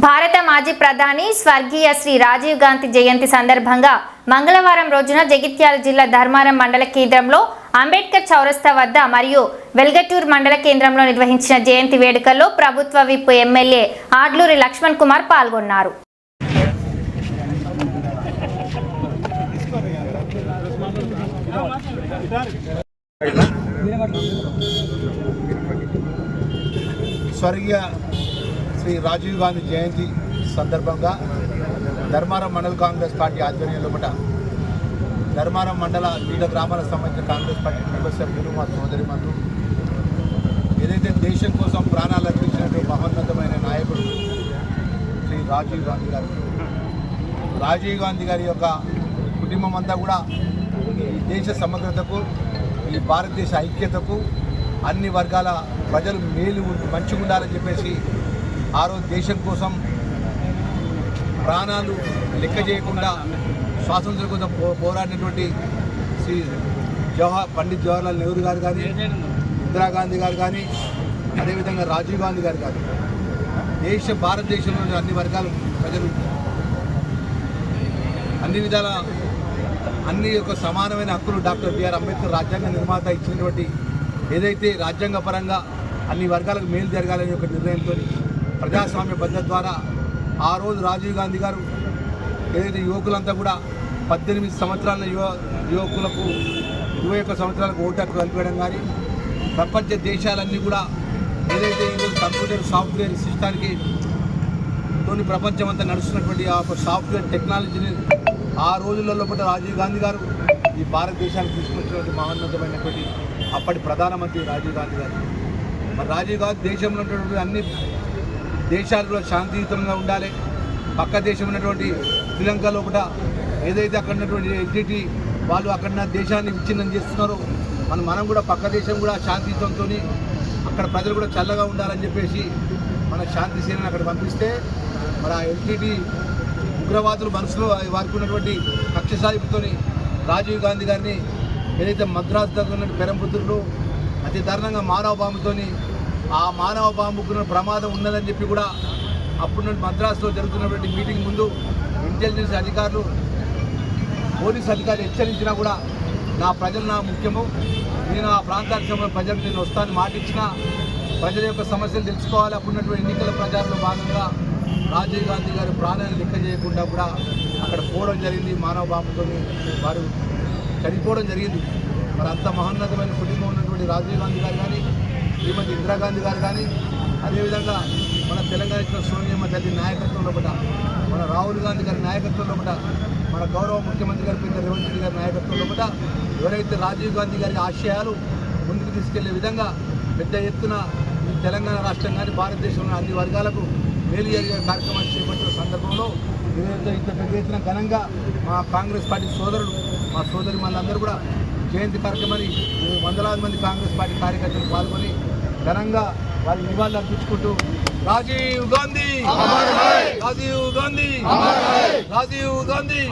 భారత మాజీ ప్రధాని స్వర్గీయ శ్రీ రాజీవ్ గాంధీ జయంతి సందర్భంగా మంగళవారం రోజున జగిత్యాల జిల్లా ధర్మారం మండల కేంద్రంలో అంబేద్కర్ చౌరస్తా వద్ద మరియు వెల్గటూర్ మండల కేంద్రంలో నిర్వహించిన జయంతి వేడుకల్లో ప్రభుత్వ విప్ ఎమ్మెల్యే ఆడ్లూరి లక్ష్మణ్ కుమార్ పాల్గొన్నారు. స్వర్గీయ శ్రీ రాజీవ్ గాంధీ జయంతి సందర్భంగా ధర్మారం మండల కాంగ్రెస్ పార్టీ ఆధ్వర్యంలో పట ధర్మారం మండల వివిధ గ్రామాలకు సంబంధించిన కాంగ్రెస్ పార్టీ కుటుంబ సభ్యులు మా సోదరి మందు ఏదైతే దేశం కోసం ప్రాణాలు అర్పించినటువంటి మహోన్నతమైన నాయకుడు శ్రీ రాజీవ్ గాంధీ గారు రాజీవ్ గాంధీ గారి యొక్క కుటుంబం అంతా కూడా ఈ దేశ సమగ్రతకు ఈ భారతదేశ ఐక్యతకు అన్ని వర్గాల ప్రజలు మేలు ఉండి మంచిగా ఉండాలని చెప్పేసి ఆ రోజు దేశం కోసం ప్రాణాలు లెక్క చేయకుండా స్వాతంత్రం కోసం పో పోరాడినటువంటి శ్రీ జవహర్ పండిత్ జవహర్లాల్ నెహ్రూ గారు కానీ ఇందిరాగాంధీ గారు కానీ అదేవిధంగా రాజీవ్ గాంధీ గారు కానీ దేశ భారతదేశంలోని అన్ని వర్గాల ప్రజలు అన్ని విధాల అన్ని యొక్క సమానమైన హక్కులు డాక్టర్ బిఆర్ అంబేద్కర్ రాజ్యాంగ నిర్మాత ఇచ్చినటువంటి ఏదైతే రాజ్యాంగ పరంగా అన్ని వర్గాలకు మేలు జరగాలనే ఒక నిర్ణయంతో ప్రజాస్వామ్య బంధం ద్వారా ఆ రోజు రాజీవ్ గాంధీ గారు ఏదైతే యువకులంతా కూడా పద్దెనిమిది సంవత్సరాల యువ యువకులకు ఇరవై ఒక్క సంవత్సరాలకు ఓటు హక్కు కల్పించడం కానీ ప్రపంచ దేశాలన్నీ కూడా ఏదైతే ఈరోజు కంప్యూటర్ సాఫ్ట్వేర్ సిస్టానికి తోని ప్రపంచం అంతా నడుస్తున్నటువంటి ఆ యొక్క సాఫ్ట్వేర్ టెక్నాలజీని ఆ రోజులలో కూడా రాజీవ్ గాంధీ గారు ఈ భారతదేశానికి తీసుకొచ్చినటువంటి మహోన్నతమైనటువంటి అప్పటి ప్రధానమంత్రి రాజీవ్ గాంధీ గారు. మరి రాజీవ్ గాంధీ దేశంలో ఉన్నటువంటి అన్ని దేశాలు కూడా శాంతియుతంగా ఉండాలి. పక్క దేశం ఉన్నటువంటి శ్రీలంకలో కూడా ఏదైతే అక్కడ ఉన్నటువంటి ఎన్టీటీ వాళ్ళు అక్కడ దేశాన్ని విచ్ఛిన్నం చేస్తున్నారో మనం మనం కూడా పక్క దేశం కూడా శాంతియుతంతో అక్కడ ప్రజలు కూడా చల్లగా ఉండాలని చెప్పేసి మన శాంతి సేనని అక్కడ పంపిస్తే మన ఎల్టీటీ ఉగ్రవాదులు మనసులో వారికి ఉన్నటువంటి కక్ష సాధిపుతోని రాజీవ్ గాంధీ గారిని ఏదైతే మద్రాసు దగ్గర ఉన్న పెరంపుత్రులు అతి దారుణంగా మానవ బాంబుతోని ఆ మానవ బాంబుకున్న ప్రమాదం ఉన్నదని చెప్పి కూడా అప్పుడు నుండి మద్రాసులో జరుగుతున్నటువంటి మీటింగ్ ముందు ఇంటెలిజెన్స్ అధికారులు పోలీస్ అధికారులు హెచ్చరించినా కూడా నా ప్రజలు నా ముఖ్యము. నేను ఆ ప్రాంతానికి సంబంధించిన ప్రజలు నేను వస్తాను మాటిచ్చిన ప్రజల యొక్క సమస్యలు తెలుసుకోవాలి. అప్పుడున్నటువంటి ఎన్నికల ప్రచారంలో భాగంగా రాజీవ్ గాంధీ గారి ప్రాణాలు లెక్క చేయకుండా కూడా అక్కడ పోవడం జరిగింది. మానవ బాంబుతో వారు చనిపోవడం జరిగింది. మరి అంత మహోన్నతమైన కుటుంబం ఉన్నటువంటి రాజీవ్ గాంధీ గారు కానీ శ్రీమతి ఇందిరాగాంధీ గారు కానీ అదేవిధంగా మన తెలంగాణ ఇచ్చిన సోనియమ్మ తల్లి నాయకత్వంలో పట మన రాహుల్ గాంధీ గారి నాయకత్వంలో కూడా మన గౌరవ ముఖ్యమంత్రి గారి పెద్ద రేవంత్ రెడ్డి గారి నాయకత్వంలో కూడా ఎవరైతే రాజీవ్ గాంధీ గారి ఆశయాలు ముందుకు తీసుకెళ్ళే విధంగా పెద్ద ఎత్తున ఈ తెలంగాణ రాష్ట్రం కానీ భారతదేశంలో అన్ని వర్గాలకు మేలు జరిగే కార్యక్రమాన్ని చేపట్టిన సందర్భంలో ఏదైతే ఇంత పెద్ద ఎత్తున ఘనంగా మా కాంగ్రెస్ పార్టీ సోదరుడు మా సోదరి మనందరూ కూడా జయంతి కార్యక్రమాన్ని వందలాది మంది కాంగ్రెస్ పార్టీ కార్యకర్తలు పాల్గొని ఘనంగా వారి నివాళులు అర్పించుకుంటూ రాజీవ్ గాంధీ! రాజీవ్ గాంధీ! రాజీవ్ గాంధీ!